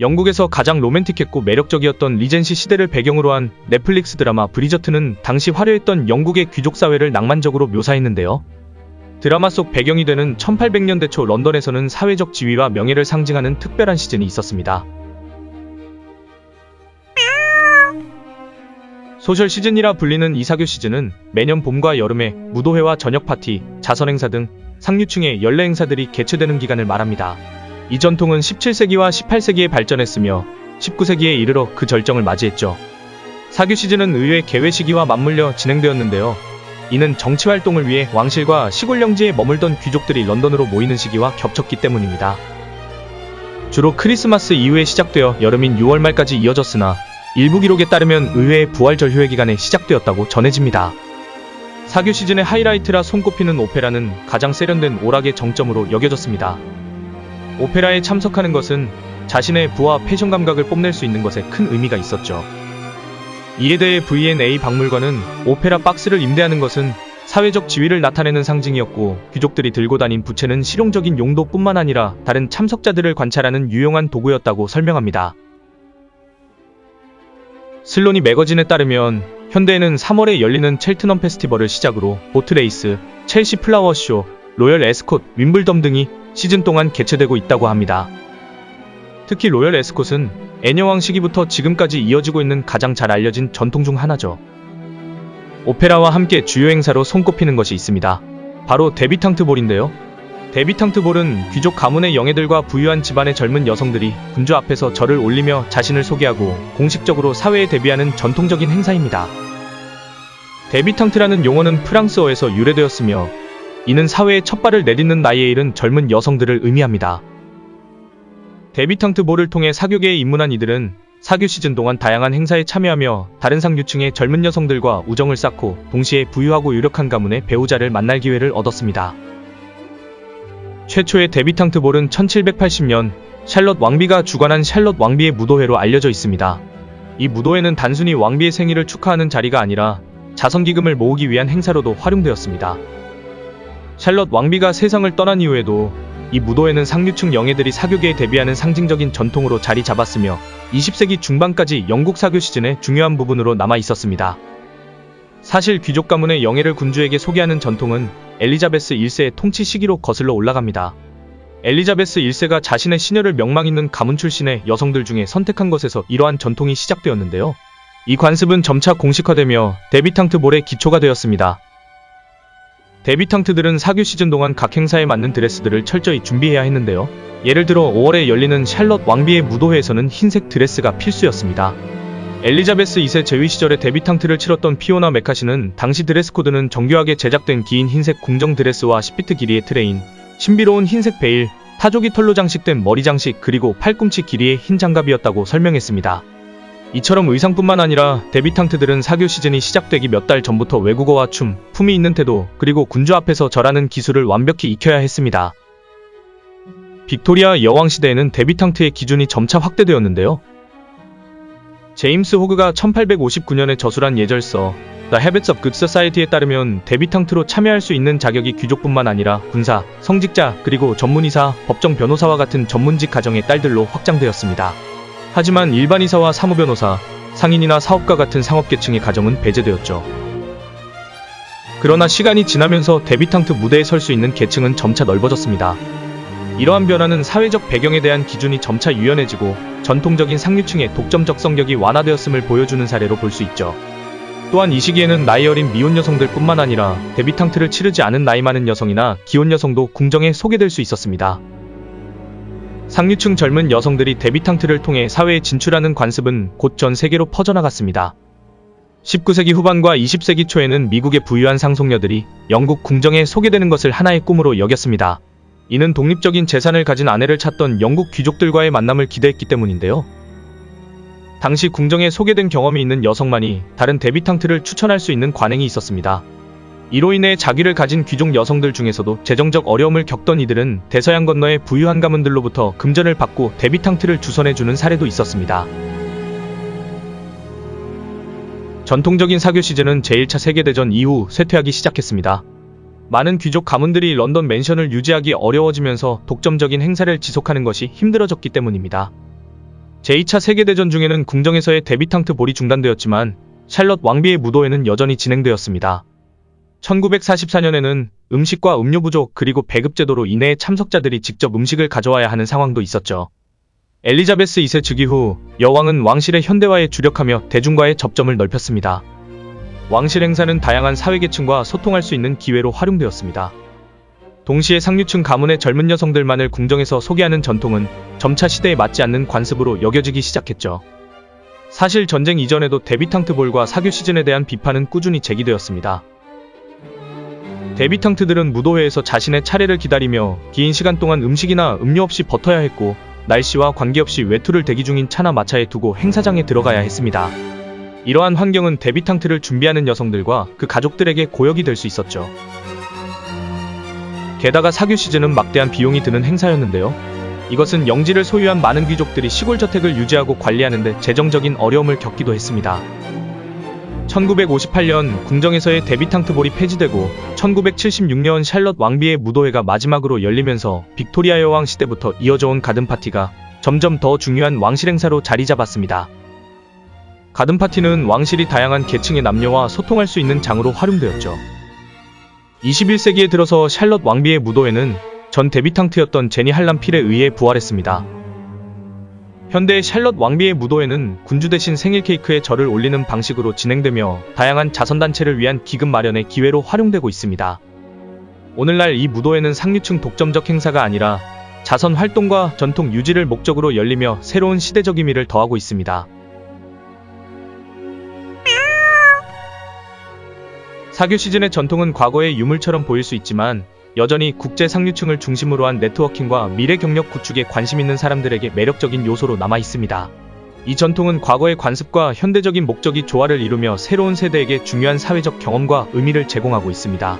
영국에서 가장 로맨틱했고 매력적이었던 리젠시 시대를 배경으로 한 넷플릭스 드라마 브리저트는 당시 화려했던 영국의 귀족 사회를 낭만적으로 묘사했는데요. 드라마 속 배경이 되는 1800년대 초 런던에서는 사회적 지위와 명예를 상징하는 특별한 시즌이 있었습니다. 소셜 시즌이라 불리는 이사교 시즌은 매년 봄과 여름에 무도회와 저녁 파티, 자선 행사 등 상류층의 연례 행사들이 개최되는 기간을 말합니다. 이 전통은 17세기와 18세기에 발전했으며 19세기에 이르러 그 절정을 맞이했죠. 사교 시즌은 의회 개회 시기와 맞물려 진행되었는데요. 이는 정치 활동을 위해 왕실과 시골 영지에 머물던 귀족들이 런던으로 모이는 시기와 겹쳤기 때문입니다. 주로 크리스마스 이후에 시작되어 여름인 6월 말까지 이어졌으나 일부 기록에 따르면 의회의 부활 절 휴회 기간에 시작되었다고 전해집니다. 사교 시즌의 하이라이트라 손꼽히는 오페라는 가장 세련된 오락의 정점으로 여겨졌습니다. 오페라에 참석하는 것은 자신의 부와 패션 감각을 뽐낼 수 있는 것에 큰 의미가 있었죠. 이에 대해 V&A 박물관은 오페라 박스를 임대하는 것은 사회적 지위를 나타내는 상징이었고 귀족들이 들고 다닌 부채는 실용적인 용도뿐만 아니라 다른 참석자들을 관찰하는 유용한 도구였다고 설명합니다. 슬로니 매거진에 따르면 현대에는 3월에 열리는 첼트넘 페스티벌을 시작으로 보트레이스, 첼시 플라워쇼, 로열 에스콧, 윈블덤 등이 시즌 동안 개최되고 있다고 합니다. 특히 로열 에스콧은 애녀왕 시기부터 지금까지 이어지고 있는 가장 잘 알려진 전통 중 하나죠. 오페라와 함께 주요 행사로 손꼽히는 것이 있습니다. 바로 데비탕트 볼인데요. 데비탕트 볼은 귀족 가문의 영예들과 부유한 집안의 젊은 여성들이 군주 앞에서 절을 올리며 자신을 소개하고 공식적으로 사회에 데뷔하는 전통적인 행사입니다. 데비탕트라는 용어는 프랑스어에서 유래되었으며 이는 사회에 첫 발을 내딛는 나이에 이른 젊은 여성들을 의미합니다. 데비탕트 볼을 통해 사교계에 입문한 이들은 사교 시즌 동안 다양한 행사에 참여하며 다른 상류층의 젊은 여성들과 우정을 쌓고 동시에 부유하고 유력한 가문의 배우자를 만날 기회를 얻었습니다. 최초의 데비탕트 볼은 1780년 샬럿 왕비가 주관한 샬럿 왕비의 무도회로 알려져 있습니다. 이 무도회는 단순히 왕비의 생일을 축하하는 자리가 아니라 자선기금을 모으기 위한 행사로도 활용되었습니다. 샬럿 왕비가 세상을 떠난 이후에도 이 무도회는 상류층 영예들이 사교계에 데뷔하는 상징적인 전통으로 자리 잡았으며 20세기 중반까지 영국 사교 시즌의 중요한 부분으로 남아 있었습니다. 사실 귀족 가문의 영예를 군주에게 소개하는 전통은 엘리자베스 1세의 통치 시기로 거슬러 올라갑니다. 엘리자베스 1세가 자신의 시녀를 명망 있는 가문 출신의 여성들 중에 선택한 것에서 이러한 전통이 시작되었는데요. 이 관습은 점차 공식화되며 데비탕트 볼의 기초가 되었습니다. 데비탕트들은 사교 시즌 동안 각 행사에 맞는 드레스들을 철저히 준비해야 했는데요. 예를 들어 5월에 열리는 샬럿 왕비의 무도회에서는 흰색 드레스가 필수였습니다. 엘리자베스 2세 제위 시절에 데비탕트를 치렀던 피오나 메카시는 당시 드레스 코드는 정교하게 제작된 긴 흰색 궁정 드레스와 10피트 길이의 트레인, 신비로운 흰색 베일, 타조기 털로 장식된 머리 장식 그리고 팔꿈치 길이의 흰 장갑이었다고 설명했습니다. 이처럼 의상뿐만 아니라 데비탕트들은 사교 시즌이 시작되기 몇 달 전부터 외국어와 춤, 품위 있는 태도, 그리고 군주 앞에서 절하는 기술을 완벽히 익혀야 했습니다. 빅토리아 여왕 시대에는 데비탕트의 기준이 점차 확대되었는데요. 제임스 호그가 1859년에 저술한 예절서 The Habits of Good Society에 따르면 데비탕트로 참여할 수 있는 자격이 귀족뿐만 아니라 군사, 성직자, 그리고 전문의사, 법정 변호사와 같은 전문직 가정의 딸들로 확장되었습니다. 하지만 일반 의사와 사무변호사, 상인이나 사업가 같은 상업계층의 가정은 배제되었죠. 그러나 시간이 지나면서 데비탕트 무대에 설 수 있는 계층은 점차 넓어졌습니다. 이러한 변화는 사회적 배경에 대한 기준이 점차 유연해지고 전통적인 상류층의 독점적 성격이 완화되었음을 보여주는 사례로 볼 수 있죠. 또한 이 시기에는 나이 어린 미혼 여성들 뿐만 아니라 데비탕트를 치르지 않은 나이 많은 여성이나 기혼 여성도 궁정에 소개될 수 있었습니다. 상류층 젊은 여성들이 데비탕트를 통해 사회에 진출하는 관습은 곧 전 세계로 퍼져나갔습니다. 19세기 후반과 20세기 초에는 미국의 부유한 상속녀들이 영국 궁정에 소개되는 것을 하나의 꿈으로 여겼습니다. 이는 독립적인 재산을 가진 아내를 찾던 영국 귀족들과의 만남을 기대했기 때문인데요. 당시 궁정에 소개된 경험이 있는 여성만이 다른 데비탕트를 추천할 수 있는 관행이 있었습니다. 이로 인해 자기를 가진 귀족 여성들 중에서도 재정적 어려움을 겪던 이들은 대서양 건너의 부유한 가문들로부터 금전을 받고 데비탕트를 주선해주는 사례도 있었습니다. 전통적인 사교 시즌은 제1차 세계대전 이후 쇠퇴하기 시작했습니다. 많은 귀족 가문들이 런던 맨션을 유지하기 어려워지면서 독점적인 행사를 지속하는 것이 힘들어졌기 때문입니다. 제2차 세계대전 중에는 궁정에서의 데비탕트 볼이 중단되었지만 샬럿 왕비의 무도회는 여전히 진행되었습니다. 1944년에는 음식과 음료 부족 그리고 배급제도로 인해 참석자들이 직접 음식을 가져와야 하는 상황도 있었죠. 엘리자베스 2세 즉위 후 여왕은 왕실의 현대화에 주력하며 대중과의 접점을 넓혔습니다. 왕실 행사는 다양한 사회계층과 소통할 수 있는 기회로 활용되었습니다. 동시에 상류층 가문의 젊은 여성들만을 궁정에서 소개하는 전통은 점차 시대에 맞지 않는 관습으로 여겨지기 시작했죠. 사실 전쟁 이전에도 데비탕트 볼과 사교 시즌에 대한 비판은 꾸준히 제기되었습니다. 데비탕트들은 무도회에서 자신의 차례를 기다리며 긴 시간 동안 음식이나 음료 없이 버텨야 했고 날씨와 관계없이 외투를 대기 중인 차나 마차에 두고 행사장에 들어가야 했습니다. 이러한 환경은 데비탕트를 준비하는 여성들과 그 가족들에게 고역이 될 수 있었죠. 게다가 사교 시즌은 막대한 비용이 드는 행사였는데요. 이것은 영지를 소유한 많은 귀족들이 시골 저택을 유지하고 관리하는데 재정적인 어려움을 겪기도 했습니다. 1958년 궁정에서의 데비탕트 볼이 폐지되고 1976년 샬럿 왕비의 무도회가 마지막으로 열리면서 빅토리아 여왕 시대부터 이어져온 가든 파티가 점점 더 중요한 왕실 행사로 자리 잡았습니다. 가든 파티는 왕실이 다양한 계층의 남녀와 소통할 수 있는 장으로 활용되었죠. 21세기에 들어서 샬럿 왕비의 무도회는 전 데비탕트였던 제니 할람 필에 의해 부활했습니다. 현대 샬럿 왕비의 무도회는 군주 대신 생일 케이크에 절을 올리는 방식으로 진행되며 다양한 자선단체를 위한 기금 마련의 기회로 활용되고 있습니다. 오늘날 이 무도회는 상류층 독점적 행사가 아니라 자선 활동과 전통 유지를 목적으로 열리며 새로운 시대적 의미를 더하고 있습니다. 사교 시즌의 전통은 과거의 유물처럼 보일 수 있지만 여전히 국제 상류층을 중심으로 한 네트워킹과 미래 경력 구축에 관심 있는 사람들에게 매력적인 요소로 남아 있습니다. 이 전통은 과거의 관습과 현대적인 목적이 조화를 이루며 새로운 세대에게 중요한 사회적 경험과 의미를 제공하고 있습니다.